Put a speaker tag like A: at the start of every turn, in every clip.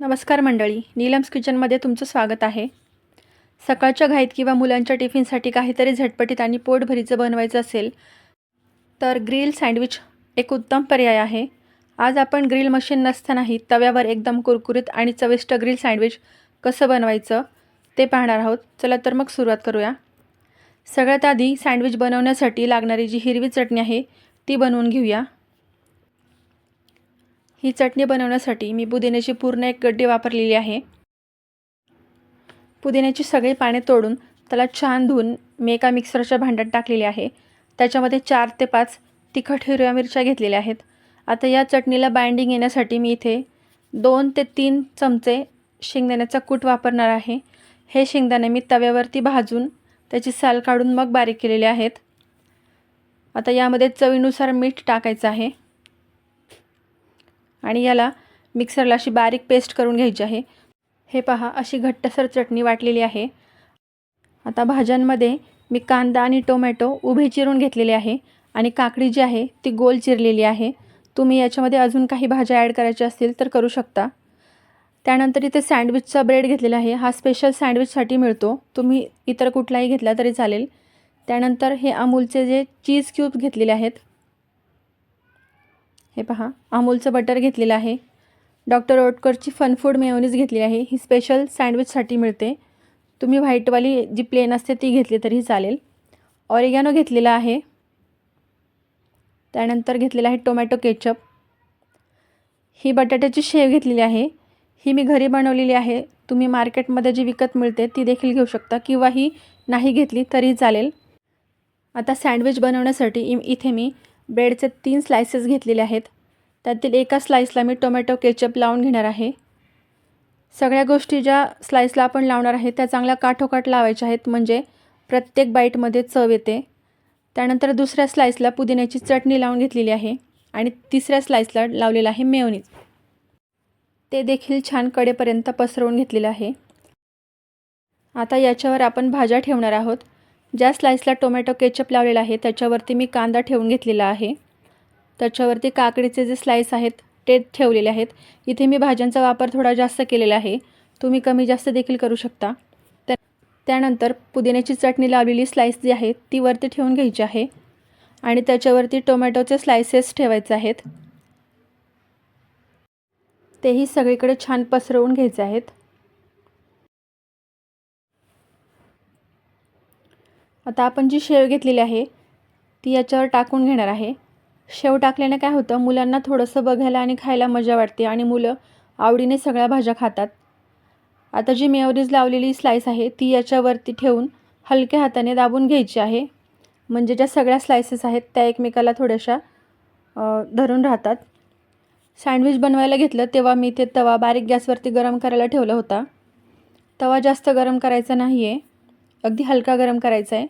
A: नमस्कार मंडळी नीलम्स किचनमध्ये तुमचं स्वागत आहे. सकाळच्या घाईत किंवा मुलांच्या टिफिनसाठी काहीतरी झटपटीत आणि पोटभरीचं बनवायचं असेल तर ग्रिल सँडविच एक उत्तम पर्याय आहे. आज आपण ग्रिल मशीन नसतानाही तव्यावर एकदम कुरकुरीत आणि चविष्ट ग्रिल सँडविच कसं बनवायचं ते पाहणार आहोत. चला तर मग सुरुवात करूया. सगळ्यात आधी सँडविच बनवण्यासाठी लागणारी जी हिरवी चटणी आहे ती बनवून घेऊया. ही चटणी बनवण्यासाठी मी पुदिन्याची पूर्ण एक गड्डी वापरलेली आहे. पुदिन्याची सगळी पाने तोडून त्याला छान धुवून मी एका मिक्सरच्या भांड्यात टाकलेली आहे. त्याच्यामध्ये चार ते पाच तिखट हिरव्या मिरच्या घेतलेल्या आहेत. आता या चटणीला बाइंडिंग येण्यासाठी मी इथे दोन ते तीन चमचे शेंगदाण्याचा कूट वापरणार आहे. हे शेंगदाणे मी तव्यावरती भाजून त्याची साल काढून मग बारीक केलेले आहेत. आता यामध्ये चवीनुसार मीठ टाकायचं आहे. आणि याला मिक्सरला अशी बारीक पेस्ट करून घ्यायची आहे. हे पहा अशी घट्टसर चटणी वाटलेली आहे. आता भाज्यांमध्ये मी कांदा आणि टोमॅटो उभे चिरून घेतलेले आहे आणि काकडी जी आहे ती गोल चिरलेली आहे. तुम्ही याच्यामध्ये अजून काही भाज्या ॲड करायच्या असतील तर करू शकता. त्यानंतर इथे सँडविचचा ब्रेड घेतलेला आहे. हा स्पेशल सँडविचसाठी मिळतो. तुम्ही इतर कुठलाही घेतला तरी चालेल. त्यानंतर हे अमूलचे जे चीज क्यूब घेतलेले आहेत हे पहा अमूलचं बटर घेतलेलं आहे. डॉक्टर ओटकरची फनफूड मेयोनीज घेतली आहे. ही स्पेशल सँडविचसाठी मिळते. तुम्ही व्हाईटवाली जी प्लेन असते ती घेतली तरी चालेल. ऑरिगॅनो घेतलेला आहे. त्यानंतर घेतलेला आहे टोमॅटो केचप ही बटाट्याची शेव घेतलेली आहे. ही मी घरी बनवलेली आहे. तुम्ही मार्केटमध्ये जी विकत मिळते ती देखील घेऊ शकता किंवा ही नाही घेतली तरी चालेल. आता सँडविच बनवण्यासाठी इम इथे मी ब्रेडचे तीन स्लायसेस घेतलेले आहेत. त्यातील एका स्लाईसला मी टोमॅटो केचप लावून घेणार आहे. सगळ्या गोष्टी ज्या स्लाईसला आपण लावणार आहे त्या चांगल्या काठोकाठ लावायच्या आहेत. म्हणजे प्रत्येक बाईटमध्ये चव येते. त्यानंतर दुसऱ्या स्लाईसला पुदिन्याची चटणी लावून घेतलेली आहे आणि तिसऱ्या स्लाईसला लावलेला आहे मेवनीज ते देखील छान कडेपर्यंत पसरवून घेतलेलं आहे. आता याच्यावर आपण भाज्या ठेवणार आहोत. ज्या स्लाईसला टोमॅटो केचप लावलेला आहे त्याच्यावरती मी कांदा ठेवून घेतलेला आहे. त्याच्यावरती काकडीचे जे स्लाईस आहेत ते ठेवलेले आहेत. इथे मी भाज्यांचा वापर थोडा जास्त केलेला आहे. तुम्ही कमी जास्त देखील करू शकता. त्या त्यानंतर पुदिन्याची चटणी लावलेली स्लाईस जी आहे ती वरती ठेवून घ्यायची आहे. आणि त्याच्यावरती टोमॅटोचे स्लायसेस ठेवायचे आहेत. तेही सगळीकडे छान पसरवून घ्यायचे आहेत. आता आपण जी शेव घेतलेली आहे ती याच्यावर टाकून घेणार आहे. शेव टाकल्याने काय होतं मुलांना थोडंसं बघायला आणि खायला मजा वाटते आणि मुलं आवडीने सगळ्या भाज्या खातात. आता जी मेवरीज लावलेली स्लाईस आहे ती याच्यावरती ठेवून हलक्या हाताने दाबून घ्यायची आहे. म्हणजे ज्या सगळ्या स्लायसेस आहेत त्या एकमेकाला थोड्याशा धरून राहतात. सँडविच बनवायला घेतलं तेव्हा मी ते तवा बारीक गॅसवरती गरम करायला ठेवला होता. तवा जास्त गरम करायचा नाही आहे अगदी हलका गरम करायचा आहे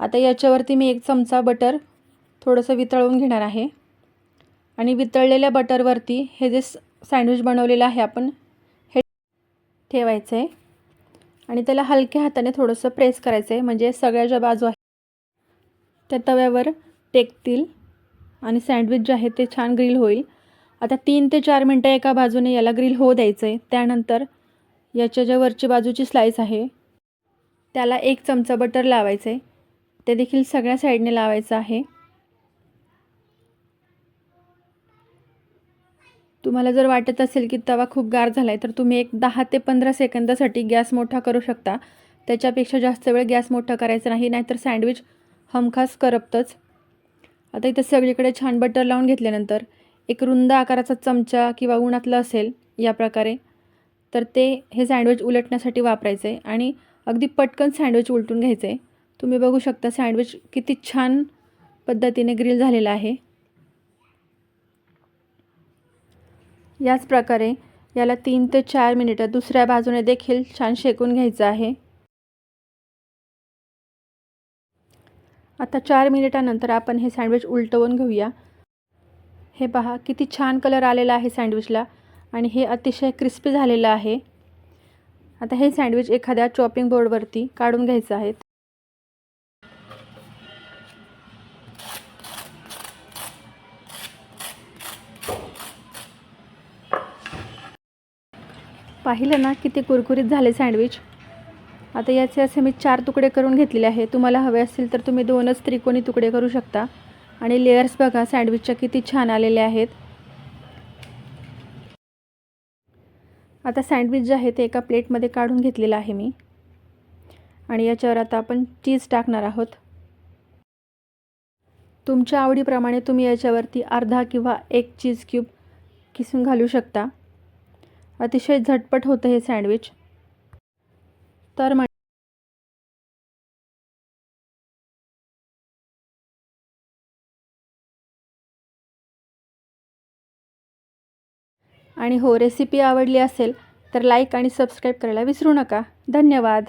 A: आता याच्यावरती मी एक चमचा बटर थोडंसं वितळवून घेणार आहे. आणि वितळलेल्या बटरवरती हे जे सँडविच बनवलेलं आहे आपण हे ठेवायचं आहे आणि त्याला हलक्या हाताने थोडंसं प्रेस करायचं आहे म्हणजे सगळ्या ज्या बाजू आहेत त्या तव्यावर टेकतील आणि सँडविच जे आहे ते छान ग्रिल होईल. आता तीन ते चार मिनटं एका बाजूने याला ग्रिल होऊ द्यायचं आहे त्यानंतर याच्या ज्या वरची बाजूची स्लाईस आहे त्याला एक चमचा बटर लावायचं आहे ते देखील सगळ्या साईडने लावायचं आहे. तुम्हाला जर वाटत असेल की तवा खूप गार झाला आहे तर तुम्ही एक दहा ते पंधरा सेकंदासाठी गॅस मोठा करू शकता. त्याच्यापेक्षा जास्त वेळ गॅस मोठा करायचा नाही नाहीतर सँडविच हमखास करपतच. आता इथं सगळीकडे छान बटर लावून घेतल्यानंतर एक रुंद आकाराचा चमचा किंवा उन्हातलं असेल या प्रकारे तर ते हे सँडविच उलटण्यासाठी वापरायचं आहे आणि अगदी पटकन सँडविच उलटून घ्यायचं. आहे तुम्ही बघू शकता सँडविच किती छान पद्धतीने ग्रिल झालेला आहे. याच प्रकारे याला तीन ते चार मिनिटं दुसऱ्या बाजूने देखील छान शेकून घ्यायचं आहे. आता चार मिनिटानंतर आपण हे सँडविच उलटवून घेऊया. हे पहा किती छान कलर आलेला आहे सँडविचला आणि हे अतिशय क्रिस्पी झालेलं आहे. आता हे सँडविच एखाद्या चॉपिंग बोर्डवरती काढून घ्यायचं आहे. पाहिलं ना किती कुरकुरीत झाले सँडविच? आता याचे असे मी चार तुकडे करून घेतलेले आहे. तुम्हाला हवे असतील तर तुम्ही दोनच त्रिकोणी तुकडे करू शकता. आणि लेयर्स बघा सँडविचच्या किती छान आलेले आहेत. आता सँडविच जे आहे ते एका प्लेटमध्ये काढून घेतलेलं आहे मी. आणि याच्यावर आता आपण चीज टाकणार आहोत. तुमच्या आवडीप्रमाणे तुम्ही याच्यावरती अर्धा किंवा एक चीज क्यूब किसून घालू शकता. अतिशय झटपट होतं हे सँडविच. तर म्हण आणि हो रेसिपी आवडली असेल तर लाईक आणि सबस्क्राईब करायला विसरू नका. धन्यवाद.